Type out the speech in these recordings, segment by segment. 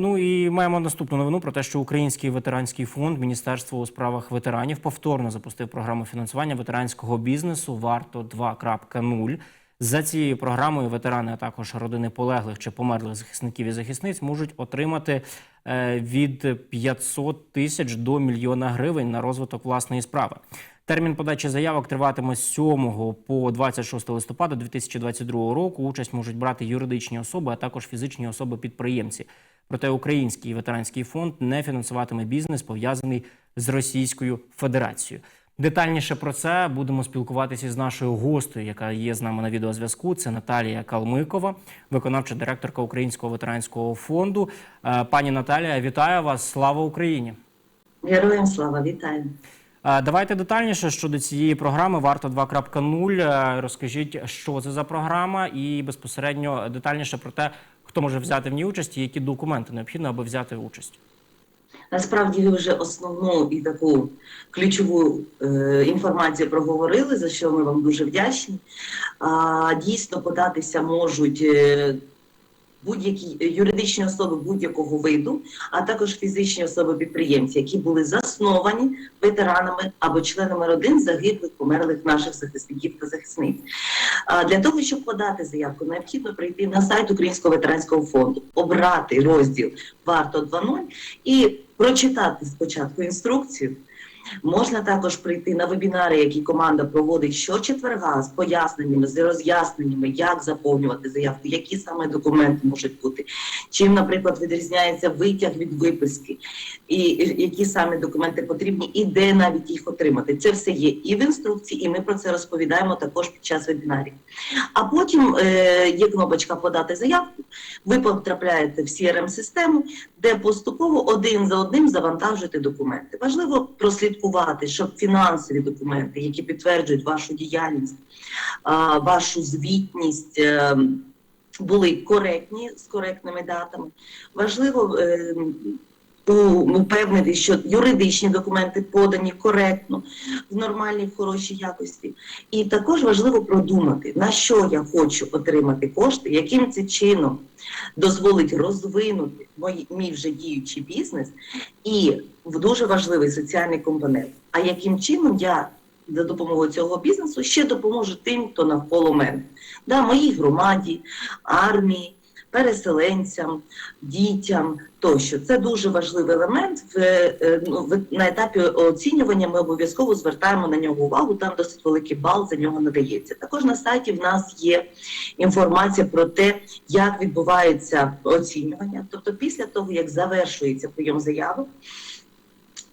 Ну і маємо наступну новину про те, що Український ветеранський фонд Міністерство у справах ветеранів повторно запустив програму фінансування ветеранського бізнесу Варто 2.0. За цією програмою ветерани, а також родини полеглих чи померлих захисників і захисниць можуть отримати е, від 500 тисяч до мільйона гривень на розвиток власної справи. Термін подачі заявок триватиме з 7 по 26 листопада 2022 року. Участь можуть брати юридичні особи, а також фізичні особи-підприємці. Проте Український ветеранський фонд не фінансуватиме бізнес, пов'язаний з Російською Федерацією. Детальніше про це будемо спілкуватися з нашою гостею, яка є з нами на відеозв'язку. Це Наталія Калмикова, виконавча директорка Українського ветеранського фонду. Е, Пані Наталія, вітаю вас! Слава Україні! Героям слава, вітаю. Е, Давайте детальніше щодо цієї програми Варто 2.0. Е, Розкажіть, що це за програма, і безпосередньо детальніше про те, хто може взяти в ній участь і які документи необхідно, аби взяти участь. Насправді ви вже основну і таку ключову е, інформацію проговорили, за що ми вам дуже вдячні. А, дійсно, податися можуть е, будь-які юридичні особи будь-якого виду, а також фізичні особи-підприємці, які були засновані ветеранами або членами родин загиблих, померлих наших захисників та захисниць. Для того, щоб подати заявку, необхідно прийти на сайт Українського ветеранського фонду, обрати розділ Варто 2.0 і прочитати спочатку інструкцію. Можна також прийти на вебінари, які команда проводить щочетверга з поясненнями, з роз'ясненнями, як заповнювати заявку, які саме документи можуть бути, чим, наприклад, відрізняється витяг від виписки, і які саме документи потрібні, і де навіть їх отримати. Це все є і в інструкції, і ми про це розповідаємо також під час вебінарів. А потім е, є кнопочка подати заявку. Ви потрапляєте в crm систему де поступово один за одним завантажуєте документи. Важливо прослідкувати, щоб фінансові документи, які підтверджують вашу діяльність, вашу звітність. е, Були коректні з коректними датами. Важливо е, упевнити, що юридичні документи подані коректно, в нормальній, в хорошій якості. І також важливо продумати, на що я хочу отримати кошти, яким це чином дозволить розвинути мій, мій вже діючий бізнес і в дуже важливий соціальний компонент. А яким чином я за допомогою цього бізнесу ще допоможу тим, хто навколо мене, да, моїй громаді, армії, переселенцям, дітям тощо. Це дуже важливий елемент. Е, ну, в- на етапі оцінювання ми обов'язково звертаємо на нього увагу. Там досить великий бал за нього надається. Також на сайті в нас є інформація про те, як відбувається оцінювання. Тобто, після того як завершується прийом заявок.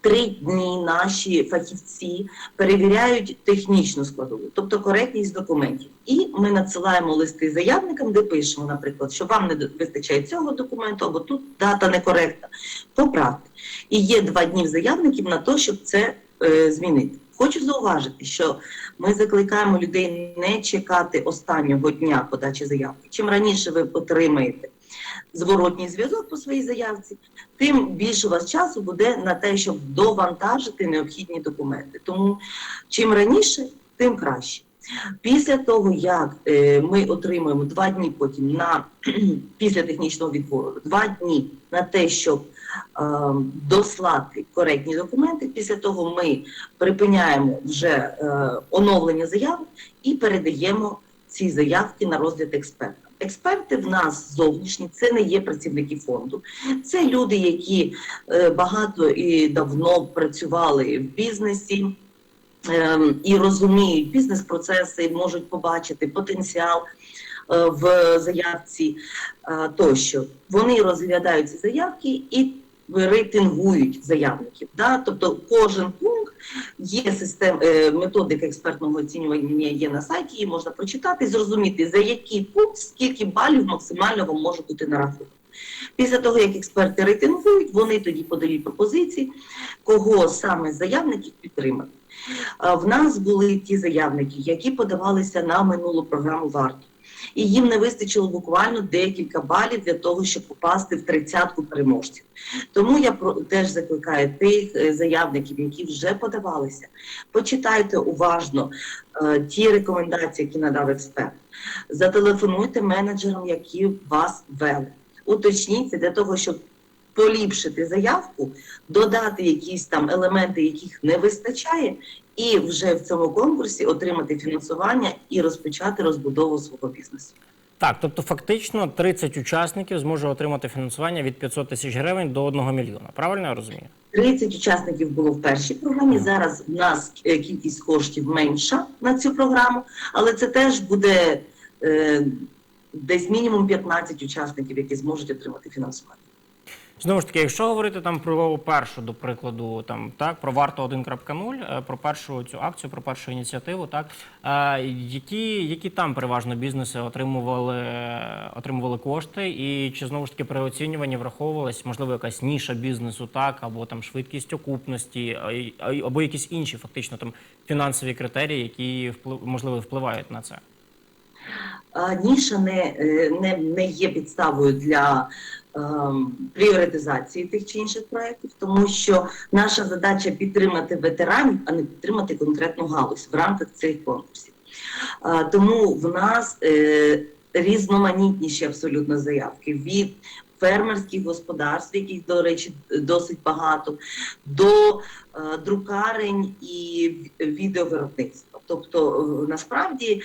Три дні наші фахівці перевіряють технічну складову, тобто коректність документів. І ми надсилаємо листи заявникам, де пишемо, наприклад, що вам не вистачає цього документу, або тут дата некоректна. Поправте. І є два дні в заявників на те, щоб це е, змінити. Хочу зауважити, що ми закликаємо людей не чекати останнього дня подачі заявки. Чим раніше ви отримаєте зворотній зв'язок по своїй заявці, тим більше у вас часу буде на те, щоб довантажити необхідні документи. Тому чим раніше, тим краще. Після того, як е, ми отримуємо два дні потім на після технічного відбору, два дні на те, щоб е, дослати коректні документи. Після того ми припиняємо вже е, оновлення заявок і передаємо ці заявки на розгляд експертам. Експерти в нас зовнішні, це не є працівники фонду. Це люди, які е, багато і давно працювали в бізнесі ем, і розуміють бізнес-процеси, можуть побачити потенціал е, в заявці е, тощо. Вони розглядають ці заявки і рейтингують заявників. Да? Тобто кожен пункт є систем, е, методика експертного оцінювання є на сайті, її можна прочитати і зрозуміти, за який пункт скільки балів максимально може бути нараховано. Після того, як експерти рейтингують, вони тоді подають пропозиції, кого саме з заявників підтримати. В нас були ті заявники, які подавалися на минулу програму варто. І їм не вистачило буквально декілька балів для того, щоб попасти в тридцятку переможців. Тому я теж закликаю тих е, заявників, які вже подавалися. Почитайте уважно е, ті рекомендації, які надав експерт. Зателефонуйте менеджерам, які вас вели. Уточніться для того, щоб поліпшити заявку, додати якісь там елементи, яких не вистачає, і вже в цьому конкурсі отримати фінансування і розпочати розбудову свого бізнесу. Так, тобто фактично 30 учасників зможе отримати фінансування від 500 тисяч гривень до 1 мільйона. Правильно я розумію? 30 учасників було в першій програмі. Зараз в нас е, кількість коштів менша на цю програму, але це теж буде е, десь мінімум 15 учасників, які зможуть отримати фінансування. Знову ж таки, якщо говорити там про першу, до прикладу, там так про варто 1.0, е, про першу цю акцію, про першу ініціативу, так е, які, які там переважно бізнеси отримували, е, отримували кошти, і чи знову ж таки при оцінюванні враховувалась можливо якась ніша бізнесу, так або там швидкість окупності, й- або якісь інші фактично там фінансові критерії, які можливо впливають на це. Ніша не, е, не, не є підставою для пріоритизації тих чи інших проєктів, тому що наша задача підтримати ветеранів, а не підтримати конкретну галузь в рамках цих конкурсів. Тому в нас е, різноманітніші абсолютно заявки від фермерських господарств, яких, до речі, досить багато, до е, друкарень і відеовиробництва. Тобто, е, насправді,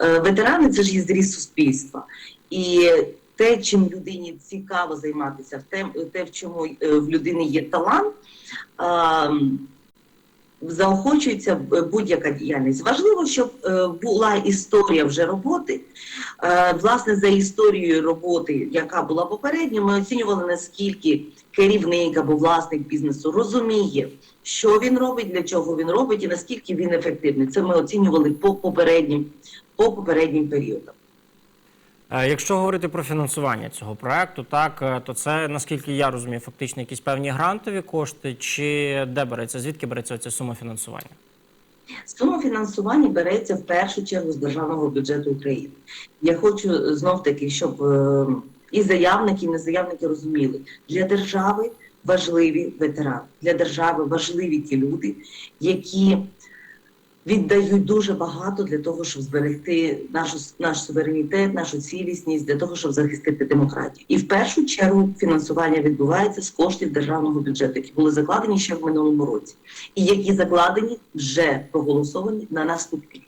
е, ветерани це ж є зріз суспільства. І те, чим людині цікаво займатися, те, те в чому е, в людини є талант, заохочується будь-яка діяльність. Важливо, щоб е, була історія вже роботи. Е, Власне, за історією роботи, яка була попередньо, ми оцінювали, наскільки керівник або власник бізнесу розуміє, що він робить, для чого він робить, і наскільки він ефективний. Це ми оцінювали по попереднім, по попереднім періодам. Е, Якщо говорити про фінансування цього проекту, так е, то це наскільки я розумію, фактично якісь певні грантові кошти, чи де береться, звідки береться ця сума фінансування? Сума фінансування береться в першу чергу з державного бюджету України. Я хочу знов таки, щоб е, і заявники, і незаявники розуміли, для держави важливі ветерани, для держави важливі ті люди, які віддають дуже багато для того, щоб зберегти нашу наш суверенітет, нашу цілісність, для того, щоб захистити демократію. І в першу чергу фінансування відбувається з коштів державного бюджету, які були закладені ще в минулому році, і які закладені вже проголосовані на наступний.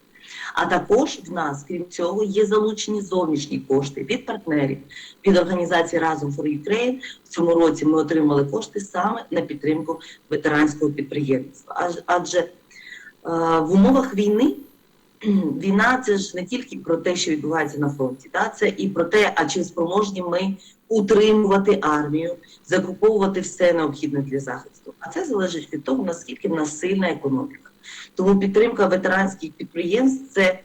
А також в нас, крім цього, є залучені зовнішні кошти від партнерів, від організації Разом for Ukraine. В цьому році ми отримали кошти саме на підтримку ветеранського підприємництва. Адже в умовах війни війна це ж не тільки про те, що відбувається на фронті, да? це і про те, а чи спроможні ми утримувати армію, закуповувати все необхідне для захисту. А це залежить від того, наскільки в нас сильна економіка. Тому підтримка ветеранських підприємств це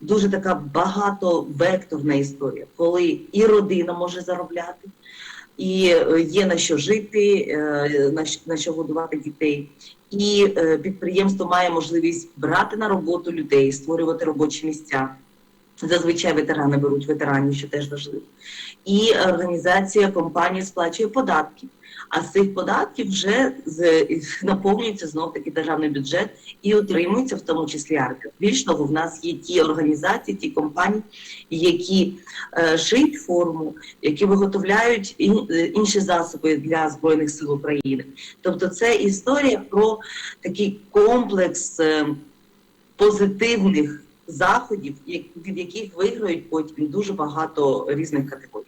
дуже така багатовекторна історія, коли і родина може заробляти, і е, є на що жити, е, на що годувати дітей. І е, підприємство має можливість брати на роботу людей, створювати робочі місця. Зазвичай ветерани беруть ветеранів, що теж важливо. І організація компанії сплачує податки. А з цих податків вже наповнюється знов таки державний бюджет і отримується в тому числі армія. Більш того, в нас є ті організації, ті компанії, які е, шиють форму, які виготовляють ін, е, інші засоби для збройних сил України. Тобто, це історія про такий комплекс е, позитивних заходів, від яких виграють потім дуже багато різних категорій.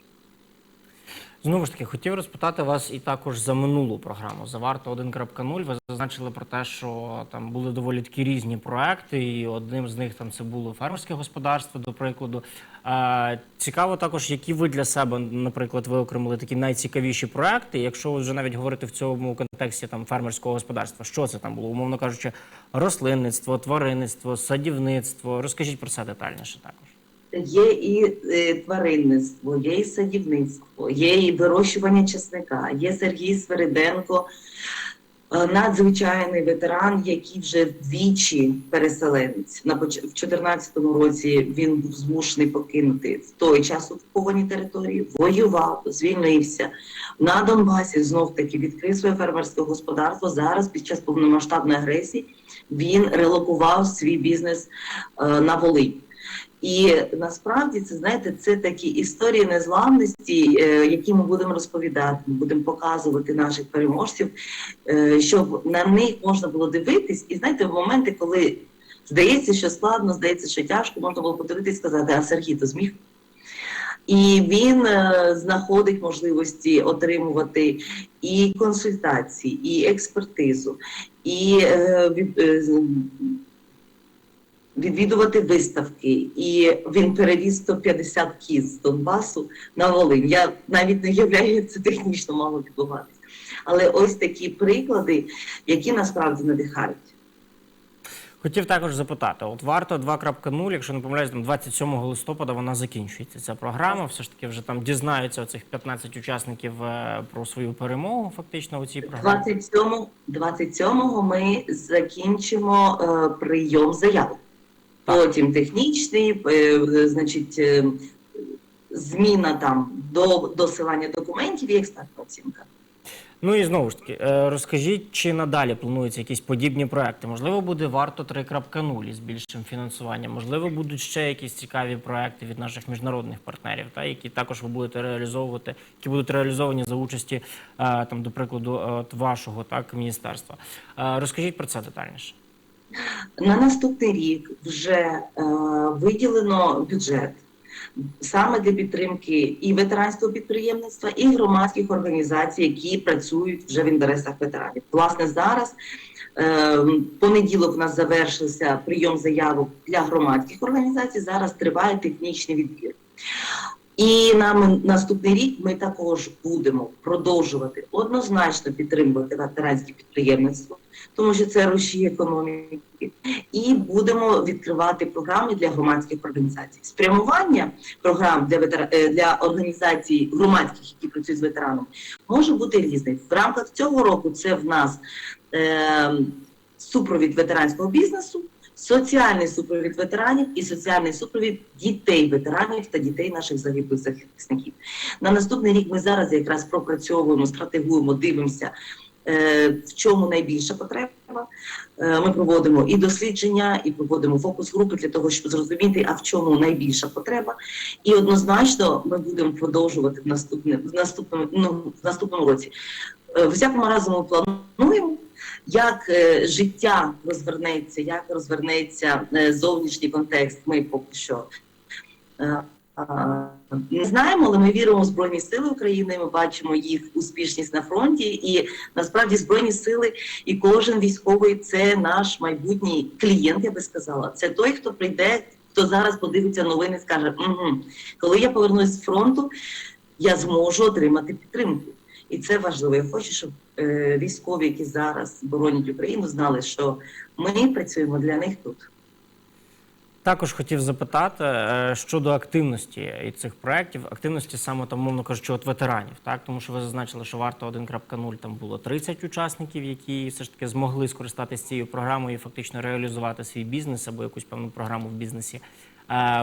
Знову ж таки, хотів розпитати вас і також за минулу програму за варто 1.0. Ви зазначили про те, що там були доволі такі різні проекти, і одним з них там це було фермерське господарство, до прикладу. Е, цікаво також, які ви для себе, наприклад, виокремили такі найцікавіші проекти. Якщо вже навіть говорити в цьому контексті там фермерського господарства, що це там було, умовно кажучи, рослинництво, тваринництво, садівництво. Розкажіть про це детальніше також. Є і е, тваринництво, є і садівництво, є і вирощування чесника, є Сергій Свириденко, е, надзвичайний ветеран, який вже двічі переселенець. На в 2014 році він був змушений покинути в той час окуповані території, воював, звільнився. На Донбасі знов таки відкрив своє фермерське господарство. Зараз під час повномасштабної агресії він релокував свій бізнес е, на Волинь. І насправді це знаєте, це такі історії незламності, е, які ми будемо розповідати, ми будемо показувати наших переможців, е, щоб на них можна було дивитись. І знаєте, в моменти, коли здається, що складно, здається, що тяжко, можна було подивитись і сказати, а Сергій то зміг. І він е, знаходить можливості отримувати і консультації, і експертизу, і е, е, відвідувати виставки. І він перевіз 150 кіз з Донбасу на Волинь. Я навіть не уявляю, як це технічно мало відбуватися. Але ось такі приклади, які насправді надихають. Хотів також запитати: от варто 2.0, якщо не помиляюсь, там 27 листопада вона закінчується. Ця програма. Все ж таки, вже там дізнаються оцих 15 учасників е, про свою перемогу, фактично у цій програмі. 27, 27 ми закінчимо е, прийом заяв. Потім технічний, е, значить, е, зміна там до досилання документів і експертна оцінка. Ну і знову ж таки, е, розкажіть, чи надалі плануються якісь подібні проекти? Можливо, буде варто 3.0 із більшим фінансуванням. Можливо, будуть ще якісь цікаві проекти від наших міжнародних партнерів, та які також ви будете реалізовувати, які будуть реалізовані за участі е, там, до прикладу, е, от вашого так міністерства. Е, Розкажіть про це детальніше. На наступний рік вже е, виділено бюджет саме для підтримки і ветеранського підприємництва, і громадських організацій, які працюють вже в інтересах ветеранів. Власне, зараз е, понеділок у нас завершився прийом заявок для громадських організацій. Зараз триває технічний відбір. І на наступний рік ми також будемо продовжувати однозначно підтримувати ветеранське підприємництво, тому що це рушій економіки, і будемо відкривати програми для громадських організацій. Спрямування програм для ветера... е, для організацій громадських, які працюють з ветераном, може бути різним. В рамках цього року це в нас е, супровід ветеранського бізнесу, соціальний супровід ветеранів і соціальний супровід дітей ветеранів та дітей наших загиблих захисників. На наступний рік ми зараз якраз пропрацьовуємо, стратегуємо, дивимося. е, В чому найбільша потреба? Е, Ми проводимо і дослідження, і проводимо фокус-групи для того, щоб зрозуміти, а в чому найбільша потреба. І однозначно ми будемо продовжувати в наступне в наступному ну, в наступному році. Е, В усякому разі ми плануємо, як е, життя розвернеться, як розвернеться е, зовнішній контекст. Ми поки що. е, Не знаємо, але ми віримо в Збройні Сили України. Ми бачимо їх успішність на фронті, і насправді Збройні сили і кожен військовий це наш майбутній клієнт. Я би сказала. Це той, хто прийде, хто зараз подивиться новини, скаже: угу, коли я повернусь з фронту, я зможу отримати підтримку. І це важливо. Я хочу, щоб е, військові, які зараз боронять Україну, знали, що ми працюємо для них тут. Також хотів запитати е, щодо активності і цих проєктів, активності саме там, мовно кажучи, от ветеранів, так тому що ви зазначили, що варто 1.0 там було 30 учасників, які все ж таки змогли скористатися цією програмою і фактично реалізувати свій бізнес або якусь певну програму в бізнесі.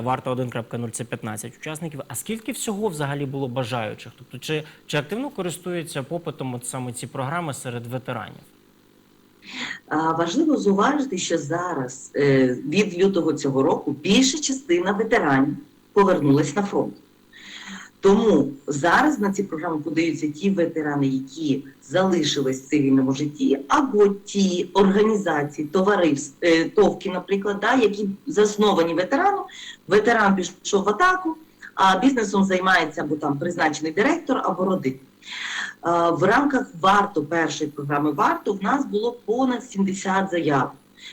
Варто 1.0 це 15 учасників. А скільки всього взагалі було бажаючих? Тобто, чи, чи активно користуються попитом от саме ці програми серед ветеранів? Важливо зуважити, що зараз е, від лютого цього року більша частина ветеранів повернулась на фронт. Тому зараз на ці програми подаються ті ветерани, які залишились в цивільному житті, або ті організації, товариств, е, товки, наприклад, да, які засновані ветераном. Ветеран пішов в атаку, а бізнесом займається або там призначений директор, або родин. Е, В рамках варто першої програми варто в нас було понад 70 заяв.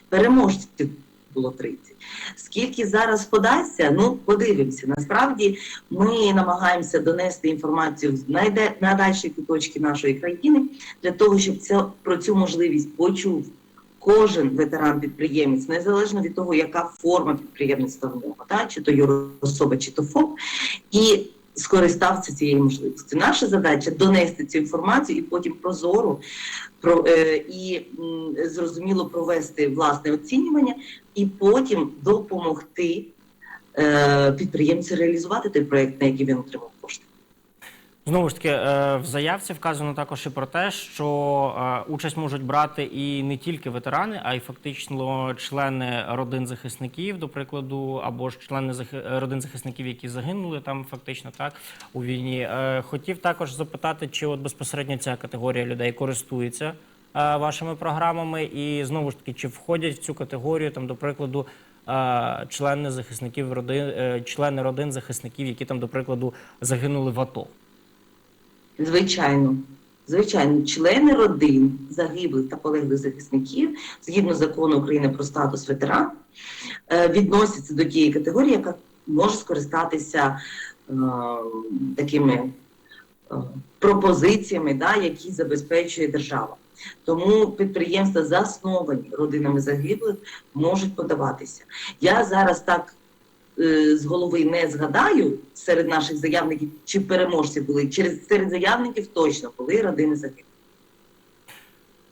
Переможців було 30. Скільки зараз подасться, ну подивимося. Насправді ми намагаємося донести інформацію найде найдальші куточки нашої країни для того, щоб це про цю можливість почув кожен ветеран-підприємець, незалежно від того, яка форма підприємництва в нього, чи то юрособа, чи то ФОП, і скористався цією можливістю. Наша задача донести цю інформацію і потім прозоро про е, і зрозуміло провести власне оцінювання, і потім допомогти е, підприємцю реалізувати той проект, на який він отримав. Знову ж таки, е, в заявці вказано також і про те, що е, участь можуть брати і не тільки ветерани, а й фактично члени родин захисників, до прикладу, або ж члени родин захисників, які загинули там фактично так у війні. Е, Хотів також запитати, чи от безпосередньо ця категорія людей користується вашими програмами, і знову ж таки, чи входять в цю категорію там, до прикладу. Члени захисників родин, члени родин захисників, які там, до прикладу, загинули в АТО. Звичайно, звичайно, члени родин загиблих та полеглих захисників, згідно закону України про статус ветеран, е, відносяться до тієї категорії, яка може скористатися е, такими е, пропозиціями, да, які забезпечує держава. Тому підприємства, засновані родинами загиблих, можуть подаватися. Я зараз так з голови не згадаю серед наших заявників, чи переможці були. Через серед заявників точно були родини загиблих.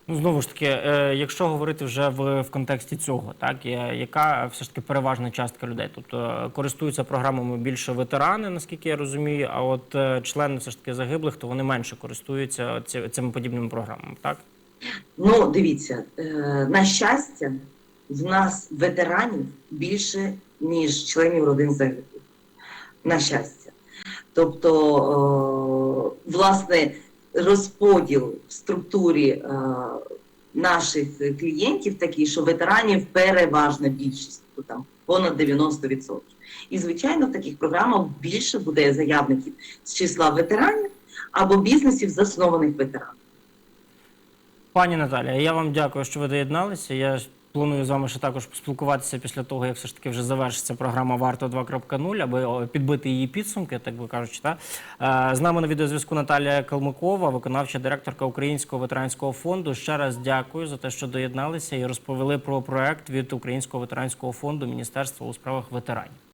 Ну, знову ж таки, е, якщо говорити вже в, в контексті цього, так яка все ж таки переважна частка людей? Тобто е, користуються програмами більше ветерани, наскільки я розумію, а от е, члени все ж таки загиблих, то вони менше користуються цими подібними програмами, так? Ну, дивіться, е, на щастя, в нас ветеранів більше, ніж членів родин загиблих. На щастя. Тобто, е, власне, розподіл в структурі е, наших клієнтів такий, що ветеранів переважна більшість, то там понад 90%. І, звичайно, в таких програмах більше буде заявників з числа ветеранів або бізнесів, заснованих ветеранами. Пані Наталія, я вам дякую, що ви доєдналися. Я планую з вами ще також поспілкуватися після того, як все ж таки вже завершиться програма Варто 2.0, аби підбити її підсумки, так би кажучи. Та? Е, З нами на відеозв'язку Наталія Калмикова, виконавча директорка Українського ветеранського фонду. Ще раз дякую за те, що доєдналися і розповіли про проект від Українського ветеранського фонду Міністерства у справах ветеранів.